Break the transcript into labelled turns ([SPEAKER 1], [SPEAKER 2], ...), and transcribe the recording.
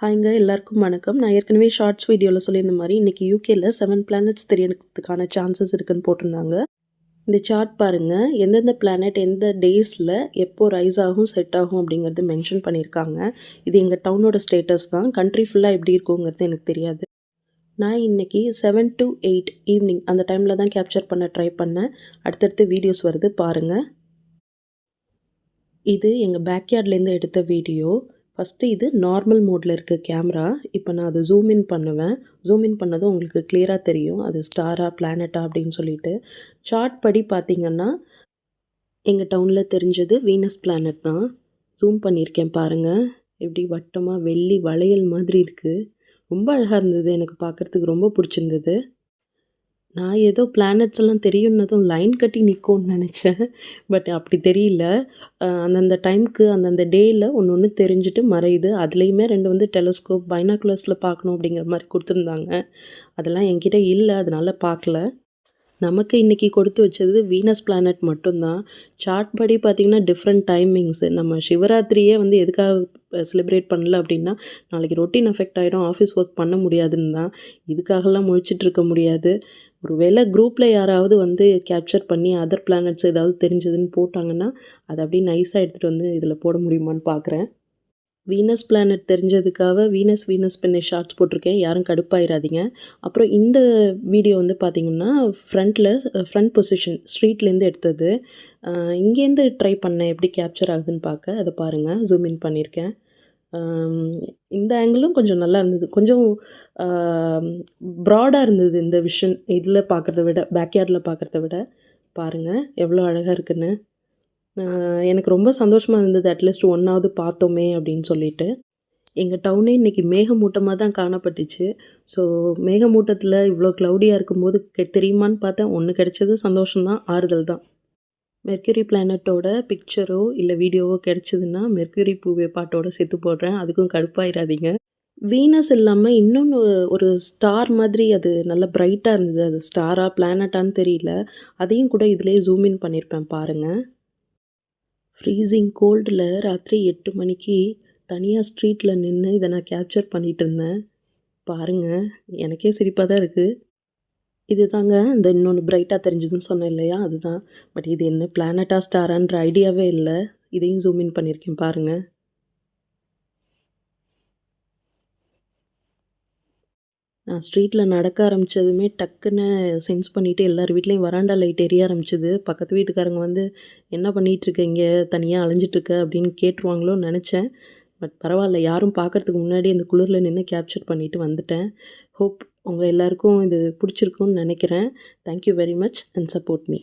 [SPEAKER 1] ஹாய்ங்க எல்லாருக்கும் வணக்கம். நான் ஏற்கனவே ஷார்ட்ஸ் வீடியோவில் சொல்லியிருந்த மாதிரி இன்றைக்கி யூகேயில் செவன் பிளானட்ஸ் தெரியறதுக்கான சான்சஸ் இருக்குன்னு போட்டிருந்தாங்க. இந்த சார்ட் பாருங்கள் எந்தெந்த பிளானட் எந்த டேஸில் எப்போ ரைஸ் ஆகும் செட் ஆகும் அப்படிங்கிறது மென்ஷன் பண்ணியிருக்காங்க. இது எங்கள் டவுனோட ஸ்டேட்டஸ் தான். கண்ட்ரி ஃபுல்லாக எப்படி இருக்குங்கிறது எனக்கு தெரியாது. நான் இன்றைக்கி செவன் டு எயிட் ஈவினிங் அந்த டைமில் தான் கேப்சர் பண்ண ட்ரை பண்ணேன். அடுத்தடுத்து வீடியோஸ் வருது பாருங்கள் இது எங்கள் பேக்யார்ட்லேருந்து எடுத்த வீடியோ ஃபஸ்ட்டு இது நார்மல் மோடில் இருக்க கேமரா இப்போ நான் அதை ஜூம் இன் பண்ணுவேன். ஜூம் இன் பண்ணதும் உங்களுக்கு கிளியராக தெரியும். அது ஸ்டாரா பிளானட்டா அப்படின்னு சொல்லிட்டு. சார்ட் படி பார்த்திங்கன்னா எங்கள் டவுனில் தெரிஞ்சது வீனஸ் பிளானட் தான். ஜூம் பண்ணியிருக்கேன் பாருங்கள் எப்படி வட்டமாக வெள்ளி வளையல் மாதிரி இருக்குது ரொம்ப அழகாக இருந்தது. எனக்கு பார்க்குறதுக்கு ரொம்ப பிடிச்சிருந்தது. நான் ஏதோ பிளானட்ஸ் எல்லாம் தெரியும்னதும் லைன் கட்டி நிற்கும்னு நினச்சேன். பட் அப்படி தெரியல. அந்தந்த டைமுக்கு அந்தந்த டேயில் ஒன்று ஒன்று தெரிஞ்சுட்டு மறையுது. அதுலேயுமே ரெண்டு வந்து டெலஸ்கோப் பைனாக்குலர்ஸில் பார்க்கணும் அப்படிங்கிற மாதிரி கொடுத்துருந்தாங்க. அதெல்லாம் என்கிட்ட இல்லை. அதனால் பார்க்கல. நமக்கு இன்றைக்கி கொடுத்து வச்சது வீனஸ் பிளானட் மட்டும்தான். சார்ட் படி பார்த்திங்கன்னா டிஃப்ரெண்ட் டைமிங்ஸு நம்ம சிவராத்திரியே வந்து எதுக்காக செலிப்ரேட் பண்ணல அப்படின்னா நாளைக்கு ரொட்டீன் அஃபெக்ட் ஆகிடும் ஆஃபீஸ் ஒர்க் பண்ண முடியாதுன்னு தான். இதுக்காகலாம் முழிச்சிட்டு இருக்க முடியாது. ஒரு வேளை குரூப்பில் யாராவது வந்து கேப்சர் பண்ணி அதர் பிளானட்ஸ் ஏதாவது தெரிஞ்சதுன்னு போட்டாங்கன்னா அதை அப்படியே நைஸாக எடுத்துகிட்டு வந்து இதில் போட முடியுமான்னு பார்க்குறேன் வீனஸ் பிளானட் தெரிஞ்சதுக்காக வீனஸ் வீனஸ் பெண்ணை ஷார்ட்ஸ் போட்டிருக்கேன். யாரும் கடுப்பாயிராதீங்க. அப்புறம் இந்த வீடியோ வந்து பார்த்திங்கன்னா ஃப்ரண்ட்டில் ஃப்ரண்ட் பொசிஷன் ஸ்ட்ரீட்லேருந்து எடுத்தது. இங்கேருந்து ட்ரை பண்ணேன். எப்படி கேப்சர் ஆகுதுன்னு பார்க்க அதை பாருங்கள் ஜூம் இன் பண்ணியிருக்கேன். இந்த ஆங்கிளும் கொஞ்சம் நல்லா இருந்தது. கொஞ்சம் ப்ராடாக இருந்தது இந்த விஷன் இதில் பார்க்குறத விட பேக்யார்டில் பார்க்குறத விட. பாருங்கள் எவ்வளோ அழகாக இருக்குன்னு. எனக்கு ரொம்ப சந்தோஷமாக இருந்தது. அட்லீஸ்ட் ஒன்றாவது பார்த்தோமே அப்படின்னு சொல்லிட்டு. எங்கள் டவுனே இன்றைக்கி மேகமூட்டமாக தான் காணப்பட்டுச்சு. ஸோ மேகமூட்டத்தில் இவ்வளோ க்ளவுடியாக இருக்கும்போது தெரியுமான்னு பார்த்தேன். ஒன்று கிடைச்சது சந்தோஷம்தான் ஆறுதல் தான். மெர்க்யூரி பிளானட்டோட பிக்சரோ இல்லை வீடியோவோ கிடச்சிதுன்னா மெர்க்யூரி பூவே பாட்டோட சேர்த்து போடுறேன். அதுக்கும் கடுப்பாயிடாதீங்க வீனஸ் இல்லாமல் இன்னொன்று ஒரு ஸ்டார் மாதிரி அது நல்லா பிரைட்டாக இருந்தது. அது ஸ்டாராக பிளானட்டான்னு தெரியல. அதையும் கூட இதிலே ஜூம் இன் பண்ணியிருப்பேன் பாருங்கள் ஃப்ரீசிங் கோல்டில் ராத்திரி எட்டு மணிக்கு தனியாக ஸ்ட்ரீட்டில் நின்று இதை நான் கேப்சர் பண்ணிகிட்டு இருந்தேன். பாருங்கள் எனக்கே சிரிப்பாக தான் இருக்குது இது தாங்க இந்த இன்னொன்று பிரைட்டாக தெரிஞ்சதுன்னு சொன்னேன் இல்லையா? அதுதான். பட் இது என்ன பிளானட்டா ஸ்டாரான்ற ஐடியாவே இல்லை. இதையும் ஜூம் இன் பண்ணியிருக்கேன் பாருங்கள் நான் ஸ்ட்ரீட்டில் நடக்க ஆரம்பித்ததுமே டக்குன்னு சென்ஸ் பண்ணிவிட்டு எல்லார் வீட்லேயும் வராண்டா லைட் எரிய ஆரம்பிச்சிது. பக்கத்து வீட்டுக்காரங்க வந்து என்ன பண்ணிகிட்ருக்க இங்கே? தனியாக அலைஞ்சிட்ருக்க அப்படின்னு கேட்டுருவாங்களோன்னு நினச்சேன். பட் பரவாயில்ல யாரும் பார்க்குறதுக்கு முன்னாடி அந்த குளிரில் நின்று கேப்சர் பண்ணிவிட்டு வந்துட்டேன். ஹோப் உங்கள் எல்லாருக்கும் இது பிடிச்சிருக்குன்னு நினைக்கிறேன். Thank you very much and support me